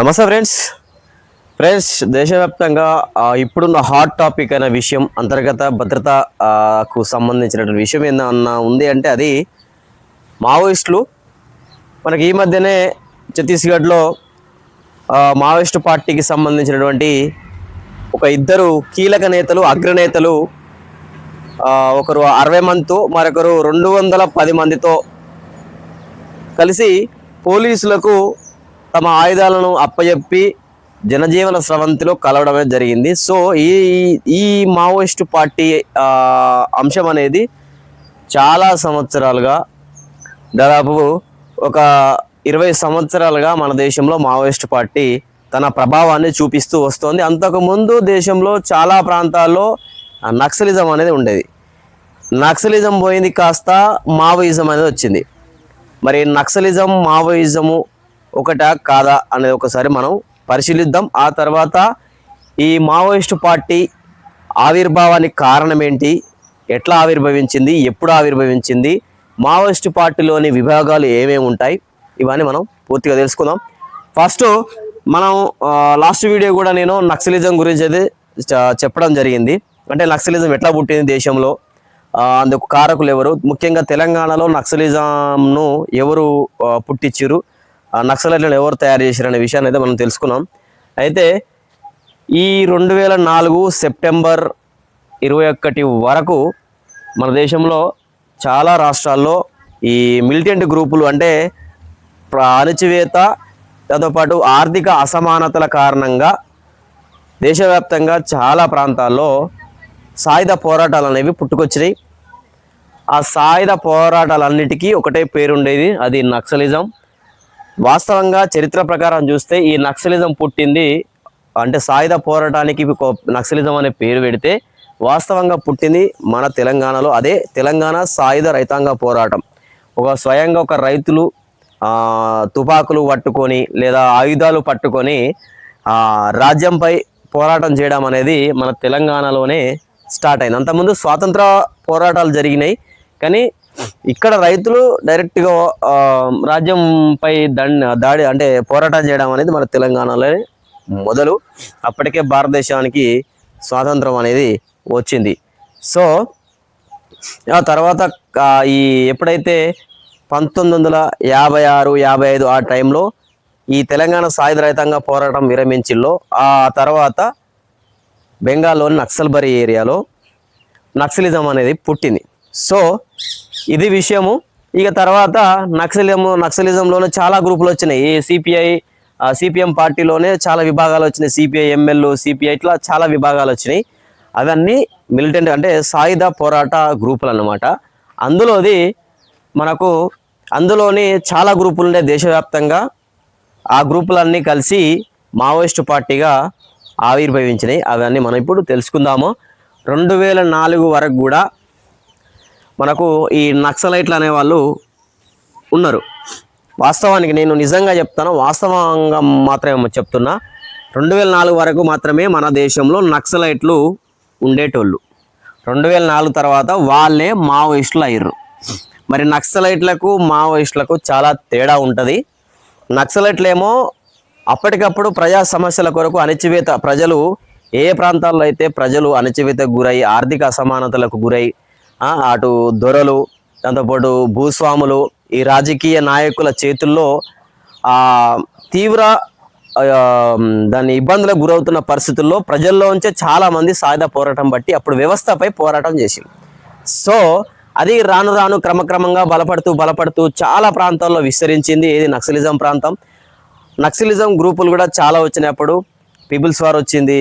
నమస్తే friends. Friends దేశవ్యాప్తంగా ఇప్పుడున్న హాట్ టాపిక్ అయిన విషయం అంతర్గత భద్రతకు సంబంధించినటువంటి విషయం ఏదన్నా ఉంది అంటే అది మావోయిస్టులు. మనకి ఈ మధ్యనే ఛత్తీస్గఢ్లో మావోయిస్టు పార్టీకి సంబంధించినటువంటి ఒక ఇద్దరు కీలక నేతలు అగ్రనేతలు ఒకరు అరవై మందితో మరొకరు రెండు వందల పది మందితో కలిసి పోలీసులకు తమ ఆయుధాలను అప్పజెప్పి జనజీవన స్రవంతిలో కలవడమే జరిగింది. సో ఈ ఈ మావోయిస్టు పార్టీ అంశం అనేది చాలా సంవత్సరాలుగా దాదాపు ఒక ఇరవై సంవత్సరాలుగా మన దేశంలో మావోయిస్టు పార్టీ తన ప్రభావాన్ని చూపిస్తూ వస్తోంది. అంతకుముందు దేశంలో చాలా ప్రాంతాల్లో నక్సలిజం అనేది ఉండేది. నక్సలిజం పోయింది కాస్త మావోయిజం అనేది వచ్చింది. మరి నక్సలిజం మావోయిజము ఒకటా కాదా అనేది ఒకసారి మనం పరిశీలిద్దాం. ఆ తర్వాత ఈ మావోయిస్టు పార్టీ ఆవిర్భావానికి కారణం ఏంటి? ఎట్లా ఆవిర్భవించింది? ఎప్పుడు ఆవిర్భవించింది? మావోయిస్టు పార్టీలోని విభాగాలు ఏమేమి ఉంటాయి? ఇవన్నీ మనం పూర్తిగా తెలుసుకుందాం. ఫస్ట్ మనం లాస్ట్ వీడియో కూడా నేను నక్సలిజం గురించి అయితే చెప్పడం జరిగింది. అంటే నక్సలిజం ఎట్లా పుట్టింది దేశంలో? అందుకు కారకులు ఎవరు? ముఖ్యంగా తెలంగాణలో నక్సలిజంను ఎవరు పుట్టించారు నక్సలైట్లను ఎవరు తయారు చేశారనే విషయాన్ని అయితే మనం తెలుసుకున్నాం. అయితే ఈ రెండు వేల నాలుగు సెప్టెంబర్ ఇరవై ఒకటి వరకు మన దేశంలో చాలా రాష్ట్రాల్లో ఈ మిలిటెంట్ గ్రూపులు అంటే అణచివేత దాంతోపాటు ఆర్థిక అసమానతల కారణంగా దేశవ్యాప్తంగా చాలా ప్రాంతాల్లో సాయుధ పోరాటాలు అనేవి పుట్టుకొచ్చినాయి. ఆ సాయుధ పోరాటాలన్నిటికీ ఒకటే పేరుండేది అది నక్సలిజం. వాస్తవంగా చరిత్ర ప్రకారం చూస్తే ఈ నక్సలిజం పుట్టింది అంటే సాయుధ పోరాటానికి నక్సలిజం అనే పేరు పెడితే వాస్తవంగా పుట్టింది మన తెలంగాణలో. అదే తెలంగాణ సాయుధ రైతాంగ పోరాటం. ఒక స్వయంగా ఒక రైతులు తుపాకులు పట్టుకొని లేదా ఆయుధాలు పట్టుకొని రాజ్యంపై పోరాటం చేయడం అనేది మన తెలంగాణలోనే స్టార్ట్ అయింది. అంతకుముందు స్వాతంత్ర పోరాటాలు జరిగినాయి. కానీ ఇక్కడ రైతులు డైరెక్ట్గా రాజ్యంపై దండ దాడి అంటే పోరాటం చేయడం అనేది మన తెలంగాణలో మొదలు. అప్పటికే భారతదేశానికి స్వాతంత్రం అనేది వచ్చింది. సో ఆ తర్వాత ఈ ఎప్పుడైతే పంతొమ్మిది వందల యాభై ఆరు యాభై ఐదు ఆ టైంలో ఈ తెలంగాణ సాయుధ రహితంగా పోరాటం విరమించిల్లో ఆ తర్వాత బెంగాల్లోని నక్సల్బరీ ఏరియాలో నక్సలిజం అనేది పుట్టింది. సో ఇది విషయము. ఇక తర్వాత నక్సలిజం నక్సలిజంలోనే చాలా గ్రూపులు వచ్చినాయి. సిపిఐ సిపిఎం పార్టీలోనే చాలా విభాగాలు వచ్చినాయి. సిపిఐ ఎంఎల్ సిపిఐ ఇట్లా చాలా విభాగాలు వచ్చినాయి. అవన్నీ మిలిటెంట్ అంటే సాయుధ పోరాట గ్రూపులు అన్నమాట అందులోది మనకు అందులోని చాలా గ్రూపులు ఉండే దేశవ్యాప్తంగా. ఆ గ్రూపులన్నీ కలిసి మావోయిస్టు పార్టీగా ఆవిర్భవించినాయి. అవన్నీ మనం ఇప్పుడు తెలుసుకుందాము. రెండు వేల నాలుగు వరకు కూడా మనకు ఈ నక్సలైట్లు అనేవాళ్ళు ఉన్నారు. వాస్తవానికి నేను నిజంగా చెప్తాను వాస్తవంగా మాత్రమే చెప్తున్నా. రెండు వేల నాలుగు వరకు మాత్రమే మన దేశంలో నక్సలైట్లు ఉండేటోళ్ళు. రెండు వేల నాలుగు తర్వాత వాళ్ళే మావోయిస్టులు అయ్యారు మరి నక్సలైట్లకు మావోయిస్టులకు చాలా తేడా ఉంటుంది. నక్సలైట్లేమో అప్పటికప్పుడు ప్రజా సమస్యల కొరకు అణచివేత ప్రజలు ఏ ప్రాంతాల్లో అయితే ప్రజలు అణచివేతకు గురై ఆర్థిక అసమానతలకు గురై అటు దొరలు దాంతోపాటు భూస్వాములు ఈ రాజకీయ నాయకుల చేతుల్లో తీవ్ర దాని ఇబ్బందులకు గురవుతున్న పరిస్థితుల్లో ప్రజల్లో ఉంచే చాలామంది సాయుధ పోరాటం బట్టి అప్పుడు వ్యవస్థపై పోరాటం చేసింది సో అది రాను రాను క్రమక్రమంగా బలపడుతూ బలపడుతూ చాలా ప్రాంతాల్లో విస్తరించింది. ఏది నక్సలిజం ప్రాంతం. నక్సలిజం గ్రూపులు కూడా చాలా వచ్చినప్పుడు పీపుల్స్ వార్ వచ్చింది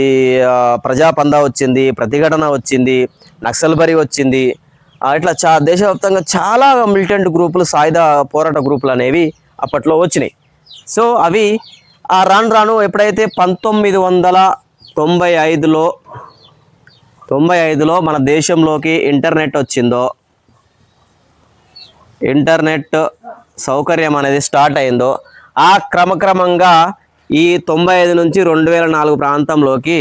ప్రజాపంద వచ్చింది ప్రతిఘటన వచ్చింది నక్సల్బరీ వచ్చింది. ఇట్లా చా దేశవ్యాప్తంగా చాలా మిలిటెంట్ గ్రూపులు సాయుధ పోరాట గ్రూపులు అనేవి అప్పట్లో వచ్చినాయి. సో అవి ఆ రాను రాను ఎప్పుడైతే పంతొమ్మిది వందల తొంభై ఐదులో తొంభై ఐదులో మన దేశంలోకి ఇంటర్నెట్ వచ్చిందో ఇంటర్నెట్ సౌకర్యం అనేది స్టార్ట్ అయిందో ఆ క్రమక్రమంగా ఈ తొంభై ఐదు నుంచి రెండు వేల నాలుగు ప్రాంతంలోకి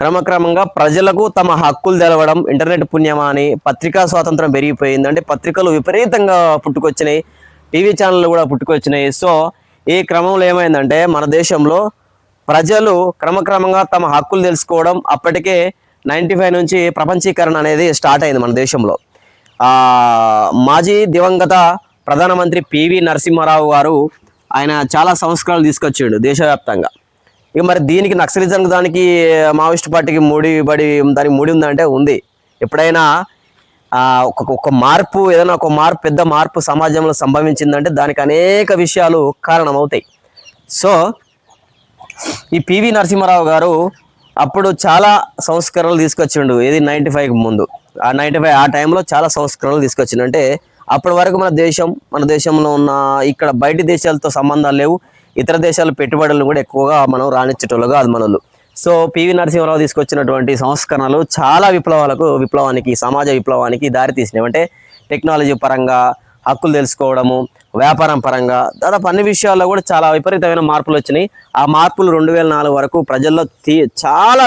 క్రమక్రమంగా ప్రజలకు తమ హక్కులు తెలవడం ఇంటర్నెట్ పుణ్యమా అని పత్రికా స్వాతంత్రం పెరిగిపోయింది. అంటే పత్రికలు విపరీతంగా పుట్టుకొచ్చినాయి. టీవీ ఛానళ్ళు కూడా పుట్టుకొచ్చినాయి. సో ఈ క్రమంలో ఏమైందంటే మన దేశంలో ప్రజలు క్రమక్రమంగా తమ హక్కులు తెలుసుకోవడం అప్పటికే నైంటీ ఫైవ్ నుంచి ప్రపంచీకరణ అనేది స్టార్ట్ అయింది మన దేశంలో. మాజీ దివంగత ప్రధానమంత్రి పివి నరసింహారావు గారు ఆయన చాలా సంస్కరణలు తీసుకొచ్చిండు దేశవ్యాప్తంగా. ఇక మరి దీనికి నక్సలిజం దానికి మావోయిస్ట్ పార్టీకి ముడిబడి దానికి ముడి ఉందంటే ఉంది. ఎప్పుడైనా ఒక మార్పు ఏదైనా ఒక మార్పు పెద్ద మార్పు సమాజంలో సంభవించిందంటే దానికి అనేక విషయాలు కారణమవుతాయి. సో ఈ పివి నరసింహారావు గారు అప్పుడు చాలా సంస్కరణలు తీసుకొచ్చిండు. ఏది నైంటీ ఫైవ్కి ముందు. ఆ నైంటీ ఫైవ్ ఆ టైంలో చాలా సంస్కరణలు తీసుకొచ్చిండు. అంటే అప్పటి వరకు మన దేశం మన దేశంలో ఉన్న ఇక్కడ బయటి దేశాలతో సంబంధాలు లేవు. ఇతర దేశాల పెట్టుబడులను కూడా ఎక్కువగా మనం రాణించేటోళ్ళుగా అది మనలు సో పివి నరసింహారావు తీసుకొచ్చినటువంటి సంస్కరణలు చాలా విప్లవాలకు విప్లవానికి సమాజ విప్లవానికి దారి తీసినాయి అంటే టెక్నాలజీ పరంగా హక్కులు తెలుసుకోవడము వ్యాపారం పరంగా దాదాపు అన్ని విషయాల్లో కూడా చాలా విపరీతమైన మార్పులు వచ్చినాయి. ఆ మార్పులు రెండు వేల నాలుగు వరకు ప్రజల్లో తీ చాలా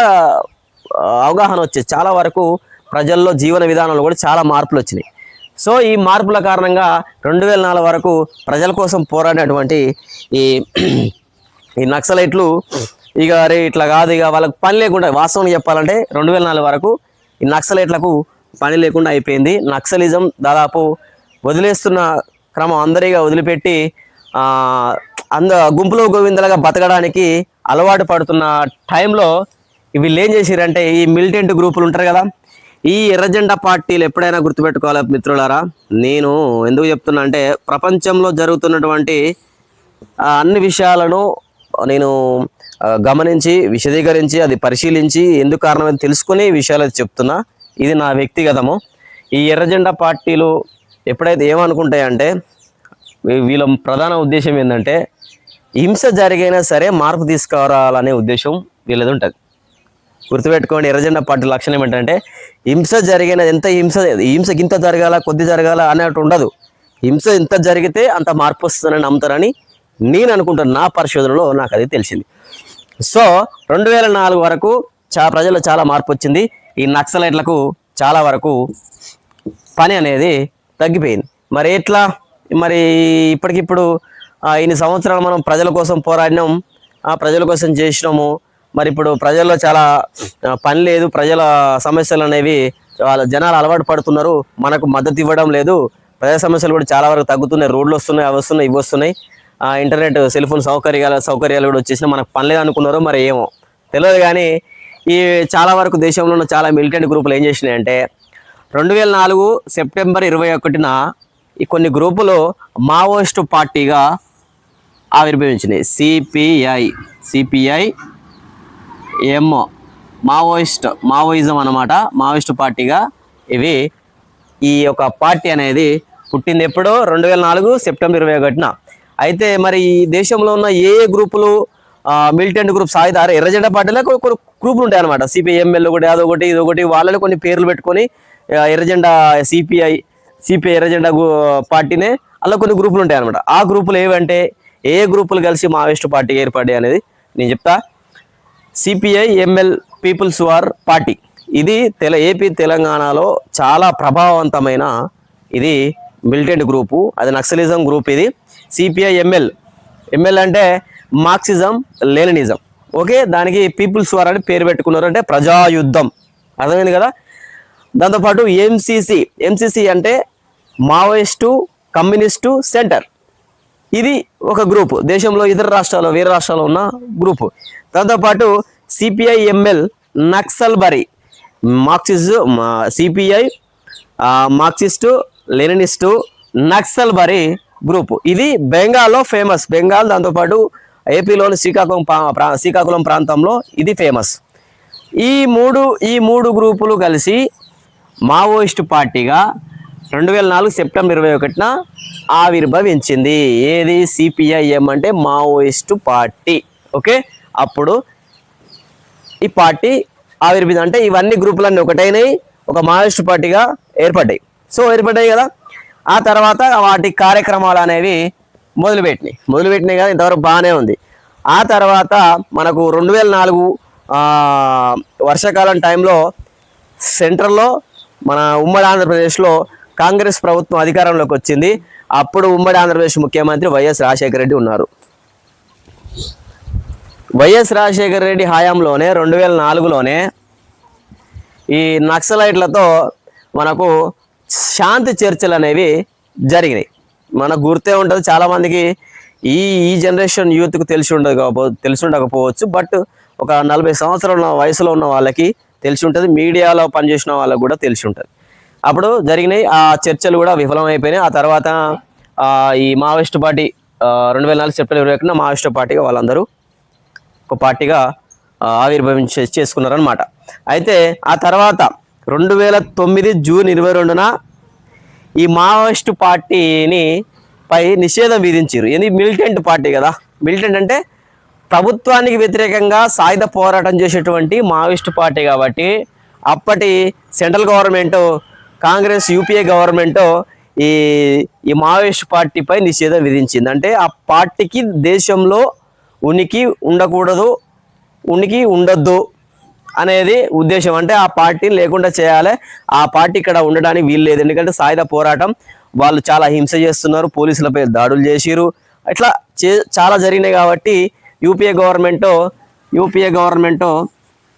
అవగాహన వచ్చేది చాలా వరకు ప్రజల్లో జీవన విధానంలో కూడా చాలా మార్పులు వచ్చినాయి. సో ఈ మార్పుల కారణంగా రెండు వేల నాలుగు వరకు ప్రజల కోసం పోరాడినటువంటి ఈ ఈ నక్సలైట్లు ఇక అరే ఇట్లా కాదు ఇక వాళ్ళకి పని లేకుండా వాస్తవం చెప్పాలంటే రెండు వేల నాలుగు వరకు ఈ నక్సలైట్లకు పని లేకుండా అయిపోయింది. నక్సలిజం దాదాపు వదిలేస్తున్న క్రమం అందరిగా వదిలిపెట్టి అంద గుంపులో గోవిందలుగా బతకడానికి అలవాటు పడుతున్న టైంలో వీళ్ళు ఏం చేసిరంటే ఈ మిలిటెంట్ గ్రూపులు ఉంటారు కదా ఈ ఎర్రజెండా పార్టీలు ఎప్పుడైనా గుర్తుపెట్టుకోవాలి మిత్రులారా? నేను ఎందుకు చెప్తున్నా అంటే ప్రపంచంలో జరుగుతున్నటువంటి అన్ని విషయాలను నేను గమనించి విశదీకరించి అది పరిశీలించి ఎందుకు కారణమని తెలుసుకుని విషయాలు చెప్తున్నా. ఇది నా వ్యక్తిగతము. ఈ ఎర్రజెండా పార్టీలు ఎప్పుడైతే ఏమనుకుంటాయంటే వీళ్ళ ప్రధాన ఉద్దేశం ఏంటంటే హింస జరిగైనా సరే మార్పు తీసుకురావాలనే ఉద్దేశం వీళ్ళది ఉంటుంది. గుర్తుపెట్టుకోండి ఎర్రజెండా పార్టీ లక్షణం ఏంటంటే హింస జరిగిన ఎంత హింస హింసకి ఇంత జరగాల కొద్ది జరగాల అనేట్టు ఉండదు. హింస ఎంత జరిగితే అంత మార్పు వస్తుందని నమ్ముతారని నేను అనుకుంటాను నా పరిశోధనలో నాకు అది తెలిసింది. సో రెండు వేల నాలుగు వరకు చా ప్రజల్లో చాలా మార్పు వచ్చింది. ఈ నక్సలైట్లకు చాలా వరకు పని అనేది తగ్గిపోయింది. మరి ఎట్లా? మరి ఇప్పటికిప్పుడు ఇన్ని సంవత్సరాలు మనం ప్రజల కోసం పోరాడినాం ఆ, ప్రజల కోసం చేసినాము మరి ఇప్పుడు ప్రజల్లో చాలా పని లేదు ప్రజల సమస్యలు అనేవి వాళ్ళ జనాలు అలవాటు పడుతున్నారు మనకు మద్దతు ఇవ్వడం లేదు. ప్రజా సమస్యలు కూడా చాలా వరకు తగ్గుతున్నాయి రోడ్లు వస్తున్నాయి అవి వస్తున్నాయి ఇవి వస్తున్నాయి. ఇంటర్నెట్ సెల్ ఫోన్ సౌకర్యాలు సౌకర్యాలు కూడా వచ్చేసినా మనకు పని లేదు అనుకున్నారో మరి ఏమో. తెలియదు కానీ ఈ చాలా వరకు దేశంలో ఉన్న చాలా మిలిటెంట్ గ్రూపులు ఏం చేసినాయంటే రెండు వేల నాలుగు సెప్టెంబర్ ఇరవై ఒకటిన ఈ కొన్ని గ్రూపులు మావోయిస్టు పార్టీగా ఆవిర్భవించినాయి. సిపిఐ సిపిఐ ఏమో. మావోయిస్ట్ మావోయిజం అనమాట మావోయిస్ట్ పార్టీగా ఇవి ఈ యొక్క పార్టీ అనేది పుట్టింది ఎప్పుడో? రెండు వేల నాలుగు సెప్టెంబర్ ఇరవై ఒకటిన. అయితే మరి ఈ దేశంలో ఉన్న ఏ ఏ గ్రూపులు మిలిటెంట్ గ్రూప్స్ ఆయుధారు ఎర్రజెండా పార్టీలో కొన్ని గ్రూపులు ఉంటాయి అనమాట సిపిఎంఎల్ ఒకటి అదొకటి ఇదొకటి వాళ్ళని కొన్ని పేర్లు పెట్టుకొని ఎర్రజెండా సిపిఐ సిపిఐ ఎర్రజెండా పార్టీనే అలా కొన్ని గ్రూపులు ఉంటాయి అనమాట ఆ గ్రూపులు ఏవంటే ఏ గ్రూపులు కలిసి మావోయిస్ట్ పార్టీ ఏర్పడి అనేది నేను చెప్తా. CPI ML people's war party ఇది తెల ఏపీ తెలంగాణలో చాలా ప్రభావవంతమైన ఇది మిలిటెంట్ గ్రూపు అది నక్సలిజం గ్రూప్ ఇది. సిపిఐ ఎంఎల్ ఎంఎల్ అంటే మార్క్సిజం లెనినిజం. ఓకే? దానికి పీపుల్స్ వార్ అని పేరు పెట్టుకున్నారు. అంటే ప్రజాయుద్ధం. అర్థమైంది కదా? దాంతోపాటు ఎంసీసీ ఎంసిసి అంటే మావోయిస్టు కమ్యూనిస్టు సెంటర్. ఇది ఒక గ్రూపు దేశంలో ఇతర రాష్ట్రాల్లో వేరే రాష్ట్రాల్లో ఉన్న గ్రూపు దాంతోపాటు CPI ML Naxal Naxalbari Marxist CPI Marxist Leninist Naxalbari group ఇది బెంగాల్లో ఫేమస్ బెంగాల్ దాంతోపాటు ఏపీలోని శ్రీకాకుళం శ్రీకాకుళం ప్రాంతంలో ఇది ఫేమస్ ఈ మూడు ఈ మూడు గ్రూపులు కలిసి మావోయిస్ట్ పార్టీగా రెండు వేల నాలుగు సెప్టెంబర్ ఇరవై ఒకటిన ఆవిర్భవించింది. ఏది? సిపిఐఎం అంటే మావోయిస్టు పార్టీ. ఓకే? అప్పుడు ఈ పార్టీ ఆవిర్భవించి అంటే ఇవన్నీ గ్రూపులన్నీ ఒకటైనాయి. ఒక మావోయిస్ట్ పార్టీగా ఏర్పడ్డాయి. సో ఏర్పడ్డాయి కదా. ఆ తర్వాత వాటి కార్యక్రమాలు అనేవి మొదలుపెట్టినాయి. మొదలుపెట్టినాయి కదా ఇంతవరకు బాగానే ఉంది. ఆ తర్వాత మనకు రెండు వేల నాలుగు వర్షాకాలం టైంలో సెంట్రల్లో మన ఉమ్మడి ఆంధ్రప్రదేశ్లో కాంగ్రెస్ ప్రభుత్వం అధికారంలోకి వచ్చింది. అప్పుడు ఉమ్మడి ఆంధ్రప్రదేశ్ ముఖ్యమంత్రి వైఎస్ రాజశేఖర రెడ్డి ఉన్నారు. వైఎస్ రాజశేఖర రెడ్డి హయాంలోనే రెండు వేల నాలుగులోనే ఈ నక్సలైట్లతో మనకు శాంతి చర్చలు అనేవి జరిగినాయి. మనకు గుర్తే ఉంటుంది చాలామందికి ఈ ఈ జనరేషన్ యూత్కు తెలిసి ఉండదు తెలిసి ఉండకపోవచ్చు బట్ ఒక నలభై సంవత్సరాల వయసులో ఉన్న వాళ్ళకి తెలిసి ఉంటుంది మీడియాలో పనిచేసిన వాళ్ళకి కూడా తెలిసి ఉంటుంది అప్పుడు జరిగినాయి ఆ చర్చలు కూడా విఫలమైపోయినాయి. ఆ తర్వాత ఈ మావోయిస్ట్ పార్టీ రెండు వేల నాలుగు సెప్టెంబర్ ఇరవై ఒకటిన మావోయిస్ట్ పార్టీగా వాళ్ళందరూ ఒక పార్టీగా ఆ, ఆవిర్భవించే చేసుకున్నారనమాట అయితే ఆ తర్వాత రెండు వేల తొమ్మిది జూన్ ఇరవై రెండున ఈ మావోయిస్ట్ పార్టీని పై నిషేధం విధించారు ఇది మిలిటెంట్ పార్టీ కదా. మిలిటెంట్ అంటే ప్రభుత్వానికి వ్యతిరేకంగా సాయుధ పోరాటం చేసేటువంటి మావోయిస్ట్ పార్టీ కాబట్టి అప్పటి central government Congress UPA government ఈ ఈ మావోయిస్ట్ పార్టీపై నిషేధం విధించింది. అంటే ఆ పార్టీకి దేశంలో ఉనికి ఉండకూడదు ఉనికి ఉండొద్దు అనేది ఉద్దేశం. అంటే ఆ పార్టీ లేకుండా చేయాలి. ఆ పార్టీ ఇక్కడ ఉండడానికి వీలు లేదు. ఎందుకంటే సాయుధ పోరాటం వాళ్ళు చాలా హింస చేస్తున్నారు పోలీసులపై దాడులు చేసిరు ఇట్లా చే చాలా జరిగినాయి కాబట్టి యూపీఏ గవర్నమెంట్ యూపీఏ గవర్నమెంట్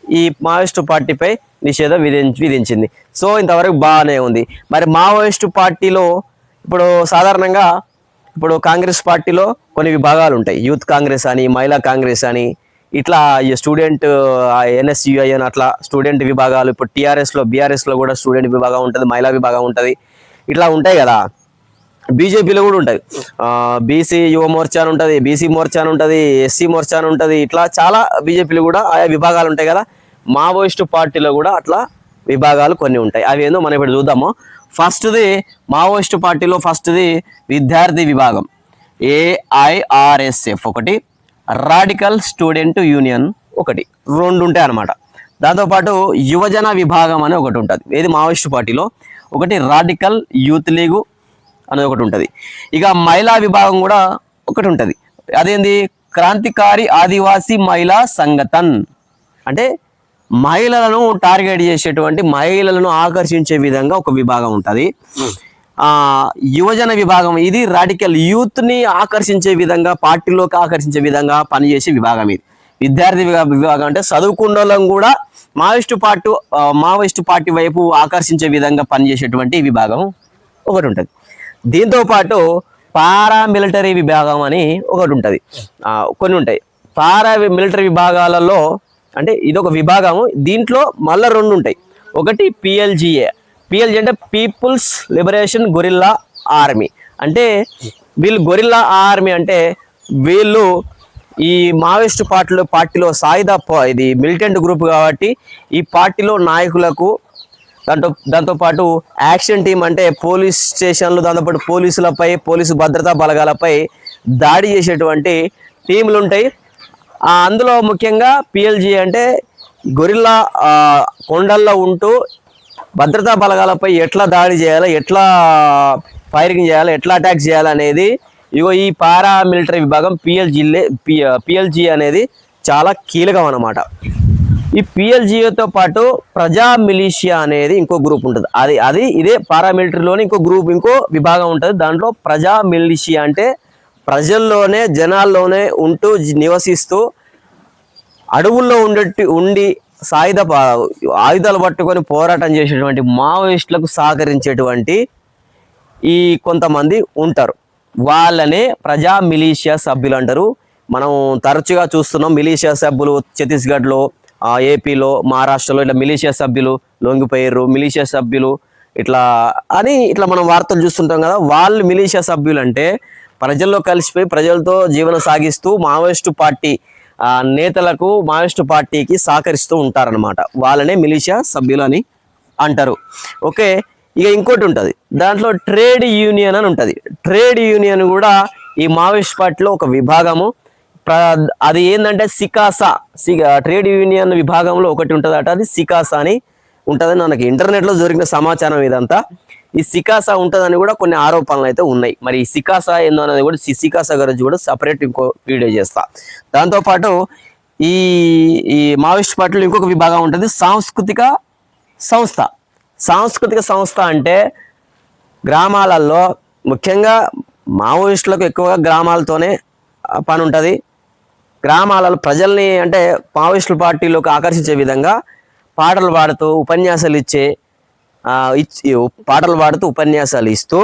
ఈ మావోయిస్టు పార్టీపై నిషేధం విధించి విధించింది. సో ఇంతవరకు బాగానే ఉంది. మరి మావోయిస్టు పార్టీలో ఇప్పుడు సాధారణంగా ఇప్పుడు కాంగ్రెస్ పార్టీలో కొన్ని విభాగాలు ఉంటాయి. యూత్ కాంగ్రెస్ అని మహిళా కాంగ్రెస్ అని ఇట్లా ఈ స్టూడెంట్ ఎన్ఎస్యుఐ అని అట్లా స్టూడెంట్ విభాగాలు ఇప్పుడు టీఆర్ఎస్లో బీఆర్ఎస్లో కూడా స్టూడెంట్ విభాగం ఉంటుంది మహిళా విభాగం ఉంటుంది. ఇట్లా ఉంటాయి కదా. బీజేపీలో కూడా ఉంటుంది బీసీ యువ మోర్చా అని ఉంటుంది బీసీ మోర్చా అని ఉంటుంది ఎస్సీ మోర్చా అని ఉంటుంది ఇట్లా చాలా బీజేపీలో కూడా ఆయా విభాగాలు ఉంటాయి కదా. మావోయిస్టు పార్టీలో కూడా అట్లా విభాగాలు కొన్ని ఉంటాయి. అవి ఏందో మనం ఇప్పుడు చూద్దాము. ఫస్ట్ది మావోయిస్టు పార్టీలో ఫస్ట్ది విద్యార్థి విభాగం. ఏఐఆర్ఎస్ఎఫ్ ఒకటి రాడికల్ స్టూడెంట్ యూనియన్ ఒకటి. రెండు ఉంటాయి అన్నమాట. దాంతోపాటు యువజన విభాగం అని ఒకటి ఉంటుంది. ఏది మావోయిస్టు పార్టీలో? ఒకటి రాడికల్ యూత్ లీగు అనేది ఒకటి ఉంటుంది. ఇక మహిళా విభాగం కూడా ఒకటి ఉంటుంది. అదేంది? క్రాంతికారి ఆదివాసీ మహిళా సంగతన్ అంటే మహిళలను టార్గెట్ చేసేటువంటి మహిళలను ఆకర్షించే విధంగా ఒక విభాగం ఉంటుంది. ఆ యువజన విభాగం ఇది రాడికల్ యూత్ని ఆకర్షించే విధంగా పార్టీలోకి ఆకర్షించే విధంగా పనిచేసే విభాగం ఇది. విద్యార్థి విభా- విభాగం అంటే చదువుకున్న కూడా మావోయిస్టు పార్టీ మావోయిస్టు పార్టీ వైపు ఆకర్షించే విధంగా పనిచేసేటువంటి విభాగం ఒకటి ఉంటుంది. దీంతో పాటు పారామిలిటరీ విభాగం అని ఒకటి ఉంటుంది. కొన్ని ఉంటాయి. పారా మిలిటరీ విభాగాలలో అంటే ఇది ఒక విభాగము. దీంట్లో మళ్ళీ రెండు ఉంటాయి ఒకటి పిఎల్జిఏ పిఎల్జి అంటే పీపుల్స్ లిబరేషన్ గొరిల్లా ఆర్మీ అంటే వీళ్ళు గొరిల్లా ఆర్మీ అంటే వీళ్ళు ఈ మావోయిస్ట్ పార్టీలో పార్టీలో సాయుధ ఇది మిలిటెంట్ గ్రూప్ కాబట్టి ఈ పార్టీలో నాయకులకు దాంతో దాంతోపాటు యాక్షన్ టీం అంటే పోలీస్ స్టేషన్లు దాంతోపాటు పోలీసులపై పోలీసు భద్రతా బలగాలపై దాడి చేసేటువంటి టీంలు ఉంటాయి అందులో ముఖ్యంగా పిఎల్జీ అంటే గొరిల్లా కొండల్లో ఉంటూ భద్రతా బలగాలపై ఎట్లా దాడి చేయాలి ఎట్లా ఫైరింగ్ చేయాలి ఎట్లా అటాక్ చేయాలి అనేది ఇగో ఈ పారా మిలిటరీ విభాగం పిఎల్జీలే పిఎల్జీ అనేది చాలా కీలకం అన్నమాట. ఈ పిఎల్జీతో పాటు ప్రజా మిలిషియా అనేది ఇంకో గ్రూప్ ఉంటుంది. అది అది ఇదే పారామిలిటరీలోని ఇంకో గ్రూప్ ఇంకో విభాగం ఉంటుంది. దాంట్లో ప్రజా మిలిషియా అంటే ప్రజల్లోనే జనాల్లోనే ఉంటూ నివసిస్తూ అడవుల్లో ఉండేటి ఉండి సాయుధ ఆయుధాలు పట్టుకొని పోరాటం చేసేటువంటి మావోయిస్టులకు సహకరించేటువంటి ఈ కొంతమంది ఉంటారు. వాళ్ళనే ప్రజా మిలీషియా సభ్యులు అంటారు. మనం తరచుగా చూస్తున్నాం మిలీషియా సభ్యులు ఛత్తీస్గఢ్లో ఏపీలో మహారాష్ట్రలో ఇట్లా మిలీషియా సభ్యులు లొంగిపోయారు మిలీషియా సభ్యులు ఇట్లా అని ఇట్లా మనం వార్తలు చూస్తుంటాం కదా. వాళ్ళు మిలీషియా సభ్యులు అంటే ప్రజల్లో కలిసిపోయి ప్రజలతో జీవనం సాగిస్తూ మావోయిస్టు పార్టీ నేతలకు మావోయిస్టు పార్టీకి సహకరిస్తూ ఉంటారనమాట వాళ్ళనే మిలిషియా సభ్యులు అని అంటారు. ఓకే ఇక ఇంకోటి ఉంటుంది. దాంట్లో ట్రేడ్ యూనియన్ అని ఉంటుంది. ట్రేడ్ యూనియన్ కూడా ఈ మావోయిస్ట్ పార్టీలో ఒక విభాగము. ప్ర అది ఏంటంటే సికాసా. ట్రేడ్ యూనియన్ విభాగంలో ఒకటి ఉంటుంది అది సికాసా అని ఉంటుందని మనకి ఇంటర్నెట్లో దొరికిన సమాచారం ఇదంతా. ఈ సికాసా ఉంటుందని కూడా కొన్ని ఆరోపణలు అయితే ఉన్నాయి. మరి ఈ సికాసా ఏందో అనేది కూడా సికాసా గురించి కూడా సపరేట్ ఇంకో వీడియో చేస్తా. దాంతోపాటు ఈ ఈ మావోయిస్ట్ పార్టీలో ఇంకొక విభాగం ఉంటుంది సాంస్కృతిక సంస్థ. సాంస్కృతిక సంస్థ అంటే గ్రామాలలో ముఖ్యంగా మావోయిస్టులకు ఎక్కువగా గ్రామాలతోనే పని ఉంటుంది గ్రామాలలో ప్రజల్ని అంటే మావోయిస్టుల పార్టీలోకి ఆకర్షించే విధంగా పాటలు పాడుతూ ఉపన్యాసాలు ఇచ్చే పాటలు పాడుతూ ఉపన్యాసాలు ఇస్తూ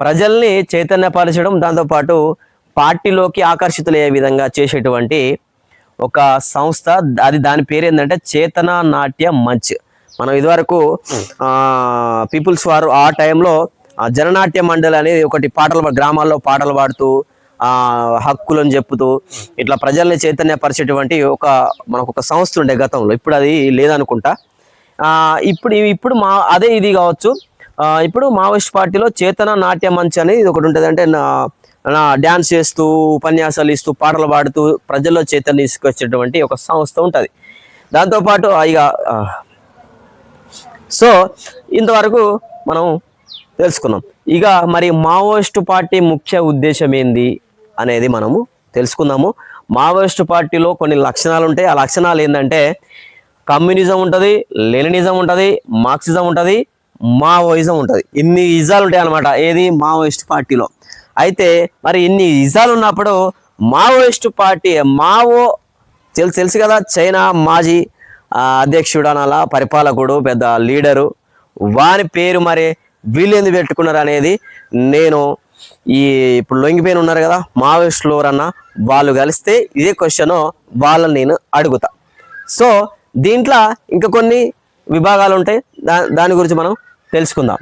ప్రజల్ని చైతన్యపరచడం దాంతోపాటు పార్టీలోకి ఆకర్షితులయ్యే విధంగా చేసేటువంటి ఒక సంస్థ. అది దాని పేరు ఏంటంటే చేతన నాట్య మంచ్. మనం ఇదివరకు పీపుల్స్ వారు ఆ టైంలో ఆ జననాట్య మండలి అనేది ఒకటి పాటలు గ్రామాల్లో పాటలు పాడుతూ హక్కులను చెప్పుతూ ఇట్లా ప్రజల్ని చైతన్యపరిచేటువంటి ఒక మనకు ఒక సంస్థ ఉండే గతంలో. ఇప్పుడు అది లేదనుకుంటా. ఇప్పుడు ఇప్పుడు మా అదే ఇది కావచ్చు. ఇప్పుడు మావోయిస్ట్ పార్టీలో చేతన నాట్య మంచి అనేది ఇది ఒకటి ఉంటుంది. అంటే డ్యాన్స్ చేస్తూ ఉపన్యాసాలు ఇస్తూ పాటలు పాడుతూ ప్రజల్లో చేతన తీసుకొచ్చేటువంటి ఒక సంస్థ ఉంటుంది. దాంతోపాటు ఇక సో ఇంతవరకు మనం తెలుసుకున్నాం. ఇక మరి మావోయిస్ట్ పార్టీ ముఖ్య ఉద్దేశం ఏంది అనేది మనము తెలుసుకుందాము. మావోయిస్ట్ పార్టీలో కొన్ని లక్షణాలు ఉంటాయి. ఆ లక్షణాలు ఏంటంటే కమ్యూనిజం ఉంటుంది లెనినిజం ఉంటుంది మార్క్సిజం ఉంటుంది మావోయిజం ఉంటుంది. ఇన్ని ఇజాలు ఉంటాయి అనమాట ఏది? మావోయిస్ట్ పార్టీలో. అయితే మరి ఇన్ని ఇజాలు ఉన్నప్పుడు మావోయిస్ట్ పార్టీ మావో తెలుసు తెలుసు కదా చైనా మాజీ అధ్యక్షుడు అనాలా పరిపాలకుడు పెద్ద లీడరు. వాని పేరు మరి వీళ్ళు ఎందుకు పెట్టుకున్నారు అనేది నేను ఈ ఇప్పుడు లొంగిపోయిన ఉన్నారు కదా మావోయిస్టులు ఎవరన్నా వాళ్ళు కలిస్తే ఇదే క్వశ్చన్ వాళ్ళని నేను అడుగుతా. సో దీంట్లో ఇంకా కొన్ని విభాగాలు ఉంటాయి. దా దాని గురించి మనం తెలుసుకుందాం.